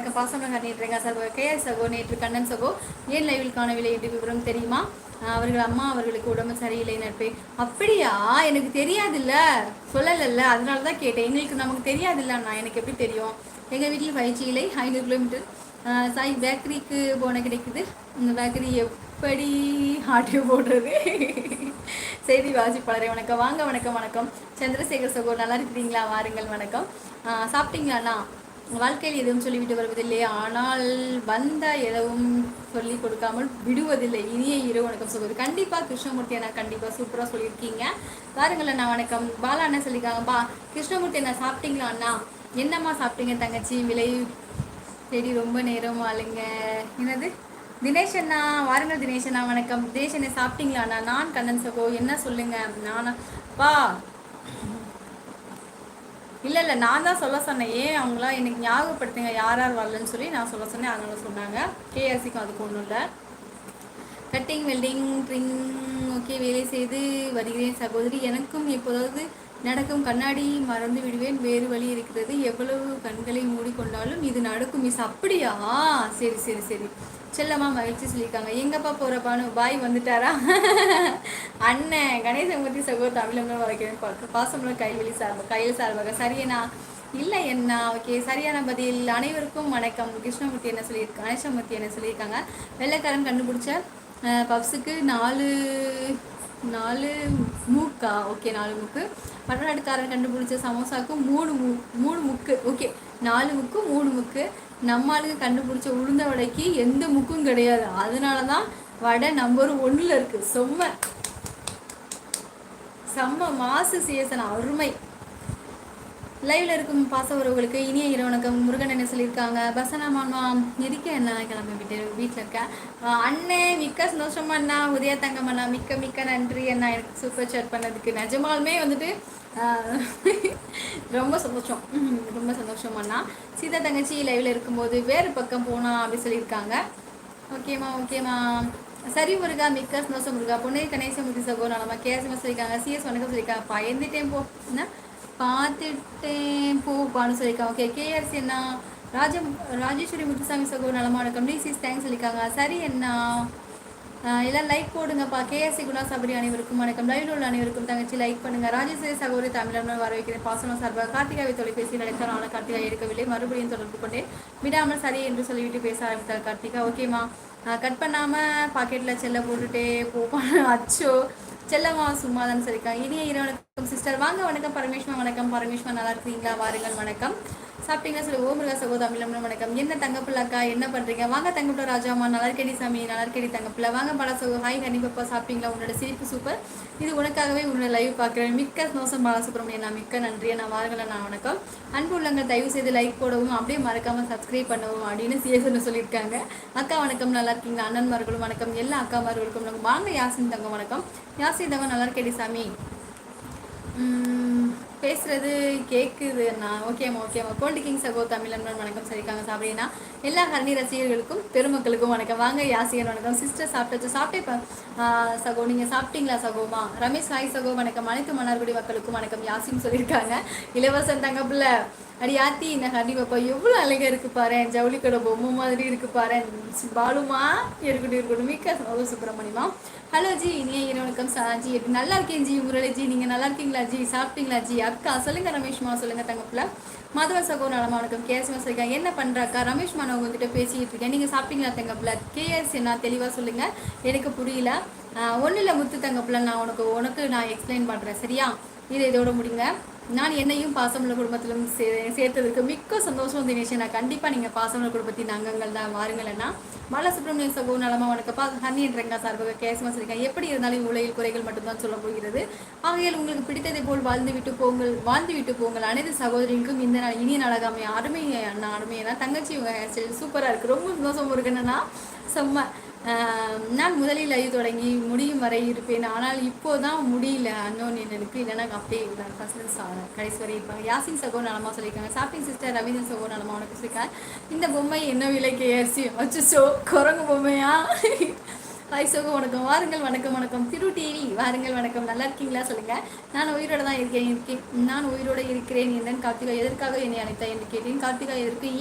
வணக்கம் பாசம் நேற்றுங்க சகோ கேஎஸ் சகோ நேற்று கண்ணன் சகோ. ஏன் லைவில் காணவில்லை என்று விவரம் தெரியுமா? அவர்கள் அம்மா அவர்களுக்கு உடம்பு சரியில்லை நட்பே. அப்படியா? எனக்கு தெரியாதுல்ல. சொல்லலைல்ல. அதனால தான் கேட்டேன். எங்களுக்கு நமக்கு தெரியாதுல்ல நான் எனக்கு எப்படி தெரியும்? எங்கள் வீட்டில் பயிற்சி இல்லை. ஐநூறு கிலோமீட்டர் சாய் பேக்கரிக்கு போன கிடைக்குது. இந்த பேக்கரி எப்படி ஆட்டியோ போடுறது செய்தி வாசிப்பாளரை வணக்கம். வாங்க வணக்கம் வணக்கம். சந்திரசேகர் சகோ நல்லா இருக்கிறீங்களா? வாருங்கள் வணக்கம். சாப்பிட்டீங்களாண்ணா வாழ்க்கையில் எதுவும் சொல்லிவிட்டு வருவதில்லை. ஆனால் வந்த எதுவும் சொல்லி கொடுக்காமல் விடுவதில்லை. இனிய இரவு வணக்கம் சொல்வது. கண்டிப்பாக கிருஷ்ணமூர்த்தி அண்ணா கண்டிப்பாக சூப்பராக சொல்லியிருக்கீங்க. பாருங்கள் அண்ணா வணக்கம். பாலா அண்ணா சொல்லியிருக்காங்கப்பா கிருஷ்ணமூர்த்தி அண்ணா சாப்பிட்டீங்களா அண்ணா? என்னம்மா சாப்பிட்டீங்க தங்கச்சி? விலை சரி ரொம்ப நேரம் ஆளுங்க. என்னது? தினேஷ் அண்ணா வாருங்கள் தினேஷ் அண்ணா வணக்கம். தினேஷ் அண்ணா சாப்பிட்டீங்களா அண்ணா? நான் கண்ணன் சகோ என்ன சொல்லுங்க? நானா பா இல்லை இல்லை நான் தான் சொல்ல சொன்னேன். ஏன் அவங்களாம் எனக்கு ஞாபகப்படுத்துங்க யார் யார் வரலன்னு சொல்லி நான் சொல்ல சொன்னேன். அதனால சொன்னாங்க. கேஆர்சிக்கும் அதுக்கு ஒன்றும் இல்லை. கட்டிங் வெல்டிங் ட்ரிங் ஓகே வேலை செய்து வருகிறேன் சகோதரி. எனக்கும் எப்போதாவது நடக்கும் கண்ணாடி மறந்து விடுவேன். வேறு வழி இருக்கிறது. எவ்வளவு கண்களை மூடிக்கொண்டாலும் இது நடக்கும். மிஸ் அப்படியா? சரி சரி சரி. செல்லம்மா மகிழ்ச்சி சொல்லியிருக்காங்க. எங்கப்பா போகிறப்பான்னு பாய் வந்துட்டாரா? அண்ணன் கணேசமூர்த்தி சகோ தமிழம்னு வரைக்கும் பாசமுள்ள கைவெளி சார்பாக கையில் சார்பாக. சரியண்ணா இல்லை என்ன ஓகே. சரியான பதில். அனைவருக்கும் வணக்கம். கிருஷ்ணமூர்த்தி என்ன சொல்லியிருக்காங்க கணேசமூர்த்தி என்ன சொல்லியிருக்காங்க. வெள்ளைக்காரன் கண்டுபிடிச்ச பப்ஸுக்கு நாலு நாலு மூக்கா? ஓகே நாலு மூக்கு. பட்டநாட்டுக்காரன் கண்டுபிடிச்ச சமோசாவுக்கு மூணு மூ மூணு முக்கு. ஓகே. நாலு முக்கு மூணு முக்கு. நம்ம ஆளுங்க கண்டுபிடிச்ச உளுந்த வடைக்கு எந்த முக்கும் கிடையாது. அதனால தான் வடை நம்பர் ஒன்றில் இருக்குது செம்ம. செம்ம மாசு சீசன் அருமை. லைவ்ல இருக்கும் பாச உறவுகளுக்கு இனிய இரவணக்கம் முருகன் என்ன சொல்லியிருக்காங்க? பசனா மாமா எதுக்க என்ன கிளம்பி விட்டு வீட்டில் இருக்கேன் அண்ணே மிக்க சந்தோஷமா அண்ணா. உதய தங்கம் அண்ணா மிக்க மிக்க நன்றி அண்ணா. எனக்கு சூப்பர் சேட் பண்ணதுக்கு. நிஜமாலுமே வந்துட்டு ரொம்ப சந்தோஷம். ரொம்ப சந்தோஷம் அண்ணா. சீதா தங்கச்சி லைவ்ல இருக்கும்போது வேறு பக்கம் போனா அப்படி சொல்லியிருக்காங்க. ஓகேம்மா ஓகேம்மா சரி முருகா மிக்க சந்தோஷம் முருகா. பொண்ணே கணேசமூர்த்தி சகோ நலமா கேஎஸ்எம் சொல்லியிருக்காங்க. சிஎஸ் வணக்கம் சொல்லியிருக்காங்க. பயந்துட்டேன் போ. என்ன? பார்த்துட்டேன் போப்பான்னு சொல்லியிருக்காங்க. ஓகே கேஆர்சி என்ன ராஜ ராஜேஸ்வரி முத்துசாமி சகோ நலமா வணக்கம். டிசிஸ் தேங்க்ஸ் சொல்லியிருக்காங்க. சரி என்ன எல்லாம் லைக் போடுங்கப்பா. கேஎஸ்சி குணா சபரி அனைவருக்கும் வணக்கம். லைவ் உள்ள அனைவருக்கும் தங்கச்சி லைக் பண்ணுங்க. ராஜேஸ்வரி சகோதரி தமிழன் வர வைக்கிறேன் பாசனம் சார்பாக கார்த்திகாவை தொலைபேசி அழைத்தார் ஆனால் கார்த்திகா எடுக்கவில்லை. மறுபடியும் தொடர்பு கொண்டேன். விடாமல் சரி என்று சொல்லிவிட்டு பேச ஆரம்பித்தார் கார்த்திகா. ஓகேம்மா கட் பண்ணாமல் பாக்கெட்டில் செல்ல போட்டுட்டே போப்பான் அச்சோ. செல்லம்மா சும்மா தான் சரிக்கா இனிய இரவனுக்கும் சிஸ்டர் வாங்க வணக்கம். பரமேஸ்வரன் வணக்கம். பரமேஸ்வரன் நல்லா இருக்கீங்களா வாருங்கள். வணக்கம். சாப்பிட்டீங்களா? சொல்லி. ஓமுருகா சகோ வணக்கம். என்ன தங்கப்பிள்ளாக்கா? என்ன பண்ணுறீங்க வாங்க தங்கப்பிள்ள ராஜாமா நலர்கடி சாமி நலர்கடி தங்கப்பிள்ள. வாங்க பல சகோ. ஹாய் ஹனி பப்பா சாப்பிட்டீங்களா? உன்னோட சிரிப்பு சூப்பர் இது உனக்காகவே உன்னோட லைவ் பார்க்குறேன். மிக்க மோசம் பாலசுப்ரமணியன் நான் மிக்க நன்றியை? நான் வாருங்கள நான் வணக்கம். அன்பு உள்ளவங்க தயவு செய்து லைக் போடவும் அப்படியே மறக்காமல் சப்ஸ்கிரைப் பண்ணவும் அப்படின்னு சிஎஸ்ன்னு சொல்லியிருக்காங்க. அக்கா வணக்கம். நல்லா இருக்கீங்களா? அண்ணன்மார்களும் வணக்கம். எல்லா அக்காமார்களுக்கும் வாங்க யாசின் தங்க வணக்கம். யாசின் தங்க நல்லா இருக்கேடி சாமி பேசுறது கேட்குது நான் ஓகேம்மா ஓகேம்மா கோல்டு கிங் சகோ தமிழன் வணக்கம். சரிக்காங்க சாப்பிடீங்கன்னா எல்லா ஹரணி ரசிகர்களுக்கும் பெருமக்களுக்கும் வணக்கம். வாங்க யாசியன் வணக்கம். சிஸ்டர் சாப்பிட்டாச்சு சாப்பிட்டே சகோ நீங்கள் சாப்பிட்டீங்களா சகோமா ரமேஷ் சாய் சகோ வணக்கம். அனைத்து மன்னார்குடி மக்களுக்கும் வணக்கம். யாசின்னு சொல்லியிருக்காங்க. இளவரசன் தங்கப்பில் அடி ஆத்தி இந்த ஹனி பாப்பா எவ்வளோ அழகாக இருக்குது பாரு. ஜவுளி கடை பொம்மை மாதிரி இருக்கு பாரு. பாலுமா இருக்கட்டும் இருக்கட்டும். மிக்க சோழ சுப்பிரமணியமா ஹலோ ஜி இனிய இரவணக்கம் ஜி எப்படி நல்லா இருக்கேன் ஜி? முரளி ஜி நீங்கள் நல்லா இருக்கீங்களா ஜி? சாப்பிட்டீங்களா ஜி? அக்கா சொல்லுங்கள் ரமேஷ்மா சொல்லுங்கள் தங்கப்பில். மாதவ சகோ நலமா வணக்கம். கேஎஸ் சொல்லிருக்காங்க என்ன பண்ணுறாக்கா ரமேஷ் நான் உங்ககிட்ட பேசிக்கிட்டு இருக்கேன். நீங்கள் சாப்பிட்டீங்களா தங்கப்பில்? கேஎஸ் என்ன தெளிவாக சொல்லுங்கள் எனக்கு புரியல. ஒன்றும் இல்லை முத்து தங்கப்பில் நான் உனக்கு உனக்கு நான் எக்ஸ்பிளைன் பண்ணுறேன் சரியா? இது இதோட முடிங்க. நான் என்னையும் பாசமுள்ள குடும்பத்திலும் சே சேர்த்ததுக்கு மிக்க சந்தோஷம் தினேஷ். நான் கண்டிப்பாக நீங்கள் பாசமுள்ள குடும்பத்தின் அங்கங்கள் தான் வாருங்களேன்னா பாலசுப்ரமணியன் சகோ நலமா வணக்கப்பா ஹனி என்றங்க சார்பாக கேஸ்மா சொல்லியிருக்கேன் எப்படி இருந்தாலும் உலகில் குறைகள் மட்டும்தான் சொல்ல போகிறது. ஆகையால் உங்களுக்கு பிடித்ததை போல் வாழ்ந்து விட்டு போங்கள் வாழ்ந்து விட்டு போங்கள். அனைத்து சகோதரிக்கும் இந்த நாள் இனிய நாளாக அருமை அண்ணா அருமையான தங்கச்சி சூப்பராக இருக்குது ரொம்ப சந்தோஷம் இருக்குன்னா செம்ம நான் முதலில் லைவ் தொடங்கி முடியும் வரை இருப்பேன். ஆனால் இப்போதான் முடியல அன்னோன் எனக்கு இல்லைன்னா அப்படியே ஃபர்ஸ்ட் கடைசி வரை இருப்பாங்க. யாசின் சகோ நலமாக சொல்லியிருக்காங்க. ஷாப்பிங் சிஸ்டர் ரவீந்திரன் சகோ நலமாக உனக்கு சொல்லியிருக்காங்க. இந்த பொம்மை என்ன விலைக்கு ஏறிச்சு அச்சோ குரங்கு பொம்மையா? ஹாய் சோகோ வணக்கம். வாருங்கள் வணக்கம் வணக்கம். திரு டிவி வாருங்கள் வணக்கம். நல்லா இருக்கீங்களா? சொல்லுங்கள் நான் உயிரோட தான் இருக்கேன் இருக்கேன். நான் உயிரோட இருக்கிறேன். என்னன்னு கார்த்திகா எதற்காக என்னை அழைத்தா என்று கேட்டேன். கார்த்திகா எதற்கு?